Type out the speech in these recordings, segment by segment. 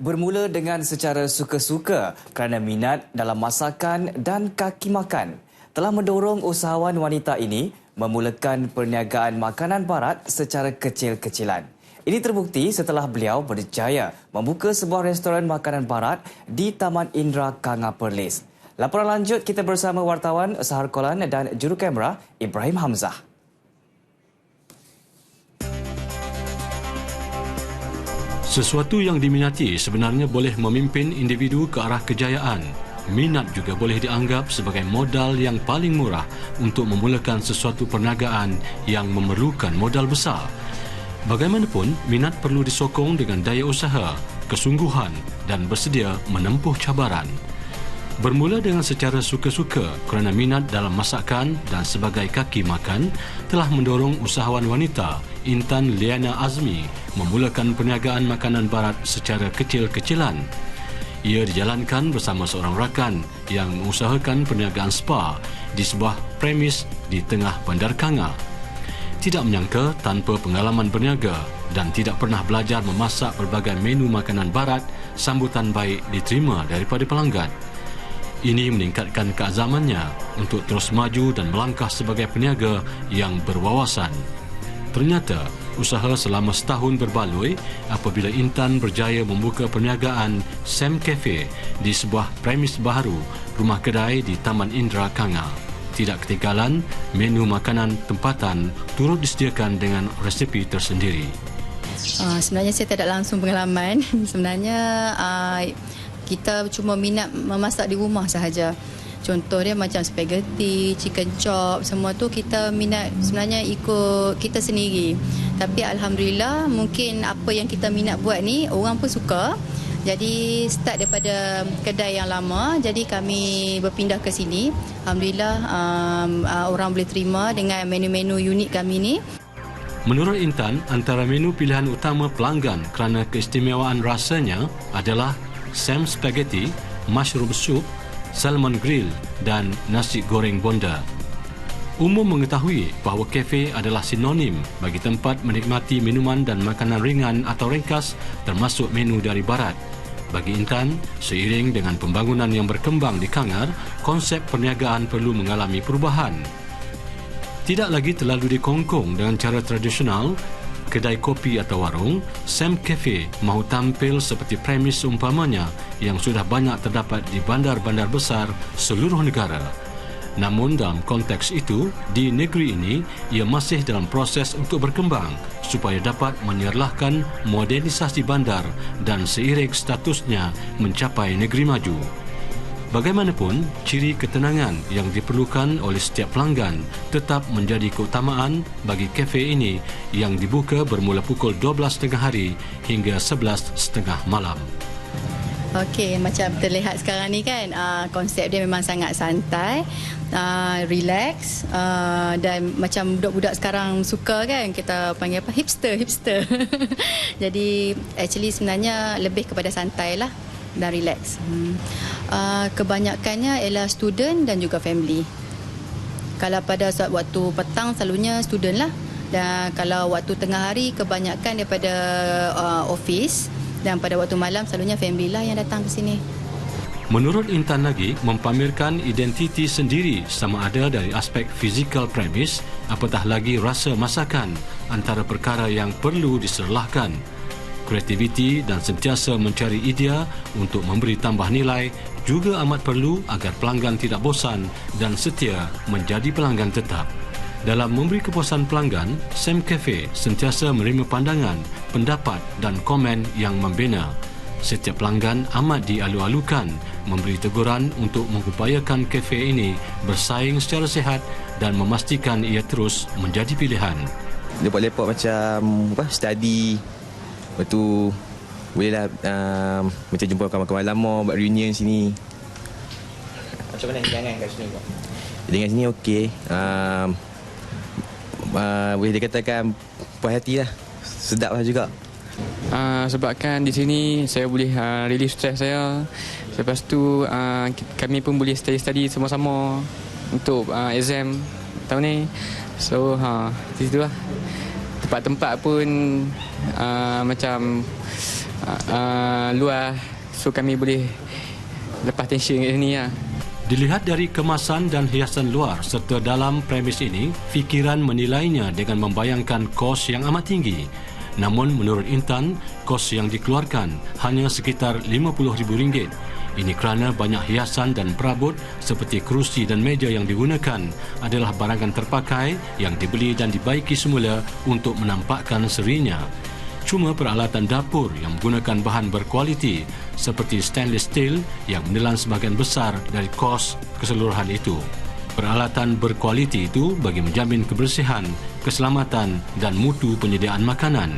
Bermula dengan secara suka-suka kerana minat dalam masakan dan kaki makan telah mendorong usahawan wanita ini memulakan perniagaan makanan barat secara kecil-kecilan. Ini terbukti setelah beliau berjaya membuka sebuah restoran makanan barat di Taman Indra Kanga Perlis. Laporan lanjut kita bersama wartawan Sahar Kolan dan juru kamera Ibrahim Hamzah. Sesuatu yang diminati sebenarnya boleh memimpin individu ke arah kejayaan. Minat juga boleh dianggap sebagai modal yang paling murah untuk memulakan sesuatu perniagaan yang memerlukan modal besar. Bagaimanapun, minat perlu disokong dengan daya usaha, kesungguhan dan bersedia menempuh cabaran. Bermula dengan secara suka-suka kerana minat dalam masakan dan sebagai kaki makan telah mendorong usahawan wanita Intan Liana Azmi memulakan perniagaan makanan barat secara kecil-kecilan. Ia dijalankan bersama seorang rakan yang mengusahakan perniagaan spa di sebuah premis di tengah Bandar Kanga. Tidak menyangka tanpa pengalaman berniaga dan tidak pernah belajar memasak berbagai menu makanan barat, sambutan baik diterima daripada pelanggan. Ini meningkatkan keazamannya untuk terus maju dan melangkah sebagai peniaga yang berwawasan. Ternyata, usaha selama setahun berbaloi apabila Intan berjaya membuka perniagaan Sam Cafe di sebuah premis baru rumah kedai di Taman Indra Kanga. Tidak ketinggalan, menu makanan tempatan turut disediakan dengan resepi tersendiri. Uh, sebenarnya saya tidak langsung pengalaman. sebenarnya uh, kita cuma minat memasak di rumah sahaja. Contoh dia macam spaghetti, chicken chop, semua tu kita minat sebenarnya ikut kita sendiri. Tapi alhamdulillah mungkin apa yang kita minat buat ni orang pun suka. Jadi start daripada kedai yang lama, jadi kami berpindah ke sini. Alhamdulillah um, uh, orang boleh terima dengan menu-menu unik kami ni. Menurut Intan, antara menu pilihan utama pelanggan kerana keistimewaan rasanya adalah Sam Spaghetti, Mushroom Soup, salmon grill dan nasi goreng bonda. Umum mengetahui bahawa kafe adalah sinonim bagi tempat menikmati minuman dan makanan ringan atau ringkas termasuk menu dari barat. Bagi Intan, seiring dengan pembangunan yang berkembang di Kangar, konsep perniagaan perlu mengalami perubahan. Tidak lagi terlalu dikongkong dengan cara tradisional, kedai kopi atau warung, Sam Cafe mahu tampil seperti premis umpamanya yang sudah banyak terdapat di bandar-bandar besar seluruh negara. Namun dalam konteks itu, di negeri ini, ia masih dalam proses untuk berkembang supaya dapat menyerlahkan modernisasi bandar dan seiring statusnya mencapai negeri maju. Bagaimanapun, ciri ketenangan yang diperlukan oleh setiap pelanggan tetap menjadi keutamaan bagi kafe ini yang dibuka bermula pukul 12.30 hari hingga 11.30 malam. Okey, macam terlihat sekarang ni kan, uh, konsep dia memang sangat santai, uh, relax uh, dan macam budak-budak sekarang suka kan kita panggil apa hipster, hipster. Jadi actually sebenarnya lebih kepada santai lah dan relax. Hmm. Uh, kebanyakannya ialah student dan juga family. Kalau pada saat waktu petang selalunya student lah. Dan kalau waktu tengah hari kebanyakan daripada uh, office dan pada waktu malam selalunya family lah yang datang ke sini. Menurut Intan lagi, mempamerkan identiti sendiri sama ada dari aspek fizikal premis apatah lagi rasa masakan antara perkara yang perlu diserlahkan kreativiti dan sentiasa mencari idea untuk memberi tambah nilai juga amat perlu agar pelanggan tidak bosan dan setia menjadi pelanggan tetap. Dalam memberi kepuasan pelanggan, Sam Cafe sentiasa menerima pandangan, pendapat dan komen yang membina. Setiap pelanggan amat dialu-alukan memberi teguran untuk mengupayakan kafe ini bersaing secara sehat dan memastikan ia terus menjadi pilihan. Lepak-lepak macam apa, study, Lepas tu Bolehlah uh, Macam jumpa kawan-kawan lama Buat reunion sini. Macam mana hidangan kat sini kau? Dengan sini okey. Uh, uh, Boleh dikatakan Puas hati lah. Sedap lah juga. Uh, Sebabkan di sini Saya boleh uh, relief stress saya. Lepas tu uh, Kami pun boleh study-study sama-sama Untuk uh, exam Tahun ni. So ha, uh, di situ lah. Tempat-tempat pun uh, macam uh, luar so kami boleh lepas tension kat sini lah. Dilihat dari kemasan dan hiasan luar serta dalam premis ini, fikiran menilainya dengan membayangkan kos yang amat tinggi. Namun menurut Intan, kos yang dikeluarkan hanya sekitar RM50,000. Ini kerana banyak hiasan dan perabot seperti kerusi dan meja yang digunakan adalah barangan terpakai yang dibeli dan dibaiki semula untuk menampakkan serinya. Cuma peralatan dapur yang menggunakan bahan berkualiti seperti stainless steel yang menelan sebahagian besar dari kos keseluruhan itu. Peralatan berkualiti itu bagi menjamin kebersihan, keselamatan dan mutu penyediaan makanan.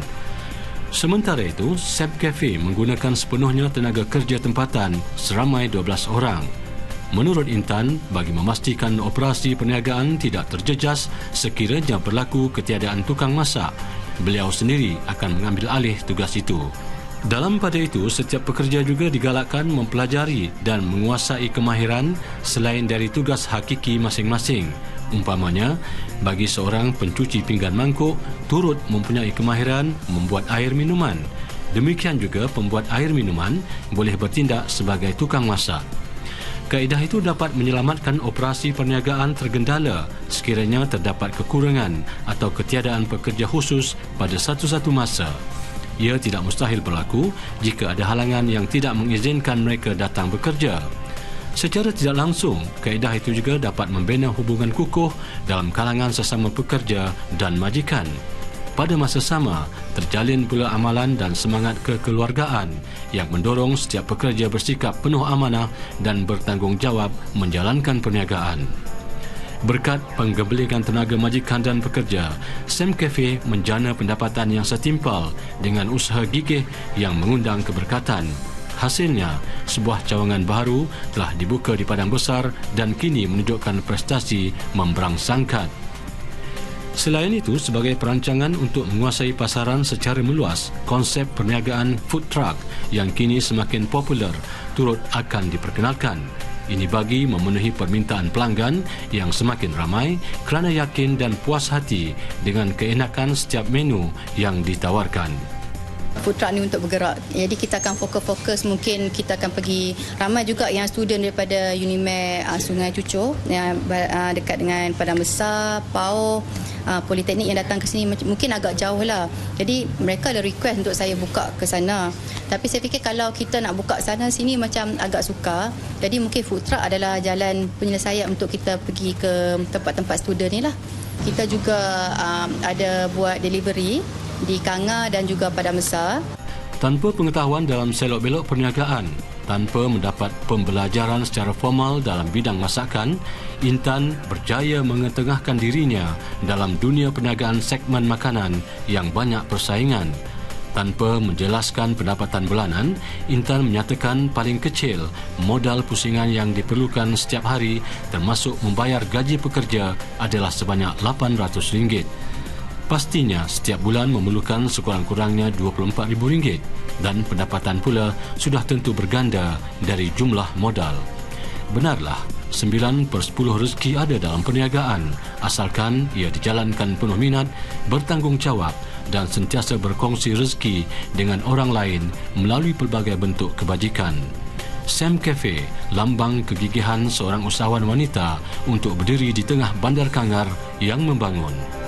Sementara itu, Sep Cafe menggunakan sepenuhnya tenaga kerja tempatan seramai 12 orang. Menurut Intan, bagi memastikan operasi perniagaan tidak terjejas sekiranya berlaku ketiadaan tukang masak, beliau sendiri akan mengambil alih tugas itu. Dalam pada itu, setiap pekerja juga digalakkan mempelajari dan menguasai kemahiran selain dari tugas hakiki masing-masing. Umpamanya, bagi seorang pencuci pinggan mangkuk, turut mempunyai kemahiran membuat air minuman. Demikian juga pembuat air minuman boleh bertindak sebagai tukang masak. Kaedah itu dapat menyelamatkan operasi perniagaan tergendala sekiranya terdapat kekurangan atau ketiadaan pekerja khusus pada satu-satu masa. Ia tidak mustahil berlaku jika ada halangan yang tidak mengizinkan mereka datang bekerja. Secara tidak langsung, kaedah itu juga dapat membina hubungan kukuh dalam kalangan sesama pekerja dan majikan. Pada masa sama, terjalin pula amalan dan semangat kekeluargaan yang mendorong setiap pekerja bersikap penuh amanah dan bertanggungjawab menjalankan perniagaan. Berkat penggebelikan tenaga majikan dan pekerja, Sam Cafe menjana pendapatan yang setimpal dengan usaha gigih yang mengundang keberkatan. Hasilnya, sebuah cawangan baru telah dibuka di Padang Besar dan kini menunjukkan prestasi memberangsangkat. Selain itu, sebagai perancangan untuk menguasai pasaran secara meluas, konsep perniagaan food truck yang kini semakin popular turut akan diperkenalkan. Ini bagi memenuhi permintaan pelanggan yang semakin ramai kerana yakin dan puas hati dengan keenakan setiap menu yang ditawarkan food truck ni untuk bergerak. Jadi kita akan fokus-fokus mungkin kita akan pergi ramai juga yang student daripada Unimed uh, Sungai Cucur yang uh, dekat dengan Padang Besar, PAO, uh, Politeknik yang datang ke sini mungkin agak jauh lah. Jadi mereka ada request untuk saya buka ke sana. Tapi saya fikir kalau kita nak buka sana sini macam agak suka. Jadi mungkin food truck adalah jalan penyelesaian untuk kita pergi ke tempat-tempat student ni lah. Kita juga um, ada buat delivery di Kanga dan juga pada Mesar. Tanpa pengetahuan dalam selok-belok perniagaan, tanpa mendapat pembelajaran secara formal dalam bidang masakan, Intan berjaya mengetengahkan dirinya dalam dunia perniagaan segmen makanan yang banyak persaingan. Tanpa menjelaskan pendapatan bulanan, Intan menyatakan paling kecil modal pusingan yang diperlukan setiap hari termasuk membayar gaji pekerja adalah sebanyak RM800. Pastinya setiap bulan memerlukan sekurang-kurangnya RM24,000 dan pendapatan pula sudah tentu berganda dari jumlah modal. Benarlah, 9 per 10 rezeki ada dalam perniagaan asalkan ia dijalankan penuh minat, bertanggungjawab dan sentiasa berkongsi rezeki dengan orang lain melalui pelbagai bentuk kebajikan. Sam Cafe, lambang kegigihan seorang usahawan wanita untuk berdiri di tengah bandar Kangar yang membangun.